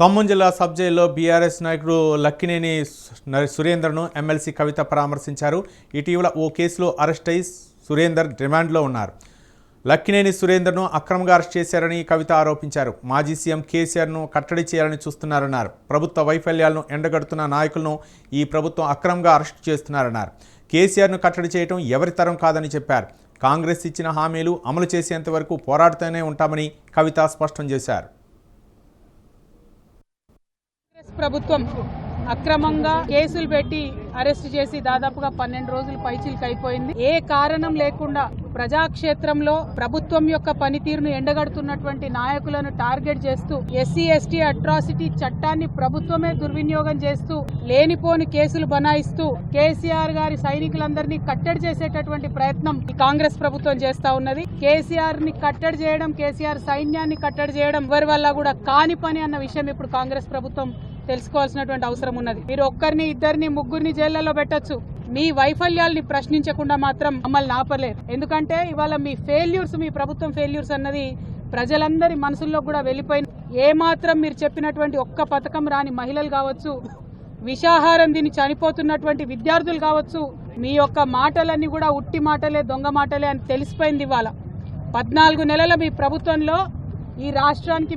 ఖమ్మం జిల్లా సబ్ జైల్లో బీఆర్ఎస్ నాయకుడు లక్కినేని సురేందర్ను ఎమ్మెల్సీ కవిత పరామర్శించారు. ఇటీవల ఓ కేసులో అరెస్ట్ అయి సురేందర్ రిమాండ్లో ఉన్నారు. లక్కినేని సురేందర్ను అక్రమంగా అరెస్ట్ చేశారని కవిత ఆరోపించారు. మాజీ సీఎం కేసీఆర్ను కట్టడి చేయాలని చూస్తున్నారన్నారు. ప్రభుత్వ వైఫల్యాలను ఎండగడుతున్న నాయకులను ఈ ప్రభుత్వం అక్రమంగా అరెస్ట్ చేస్తున్నారన్నారు. కేసీఆర్ను కట్టడి చేయడం ఎవరి తరం కాదని చెప్పారు. కాంగ్రెస్ ఇచ్చిన హామీలు అమలు చేసేంత వరకు పోరాడుతూనే ఉంటామని కవిత స్పష్టం చేశారు కాంగ్రెస్ ప్రభుత్వం అక్రమంగా కేసులు పెట్టి అరెస్ట్ చేసి దాదాపుగా పన్నెండు రోజులు పైచిలకు అయిపోయింది. ఏ కారణం లేకుండా ప్రజాక్షేత్రంలో ప్రభుత్వం యొక్క పనితీరును ఎండగడుతున్నటువంటి నాయకులను టార్గెట్ చేస్తూ ఎస్సీ ఎస్టీ అట్రాసిటీ చట్టాన్ని ప్రభుత్వమే దుర్వినియోగం చేస్తూ లేనిపోని కేసులు బనాయిస్తూ కేసీఆర్ గారి సైనికులందరినీ కట్టడి చేసేటటువంటి ప్రయత్నం ఈ కాంగ్రెస్ ప్రభుత్వం చేస్తా ఉన్నది. కేసీఆర్ని కట్టడి చేయడం కేసీఆర్ సైన్యాన్ని కట్టడి చేయడం ఎవరి వల్ల కూడా కాని పని అన్న విషయం ఇప్పుడు కాంగ్రెస్ ప్రభుత్వం తెలుసుకోవాల్సినటువంటి అవసరం ఉన్నది. మీరు ఒక్కరిని ఇద్దరిని ముగ్గురిని జైళ్ళలో పెట్టొచ్చు. మీ వైఫల్యాల్ని ప్రశ్నించకుండా మాత్రం మమ్మల్ని ఆపలేదు ఎందుకంటే ఇవాళ మీ ఫెయిల్యూర్స్ మీ ప్రభుత్వం ఫెయిల్యూర్స్ అన్నది ప్రజలందరి మనసుల్లో కూడా వెళ్ళిపోయింది ఏ మాత్రం మీరు చెప్పినటువంటి ఒక్క పథకం రాని మహిళలు కావచ్చు విషాహారం దీన్ని చనిపోతున్నటువంటి విద్యార్థులు కావచ్చు మీ యొక్క మాటలన్నీ కూడా ఉట్టి మాటలే దొంగ మాటలే అని తెలిసిపోయింది ఇవాళ. పద్నాలుగు నెలల మీ ప్రభుత్వంలో ఈ రాష్ట్రానికి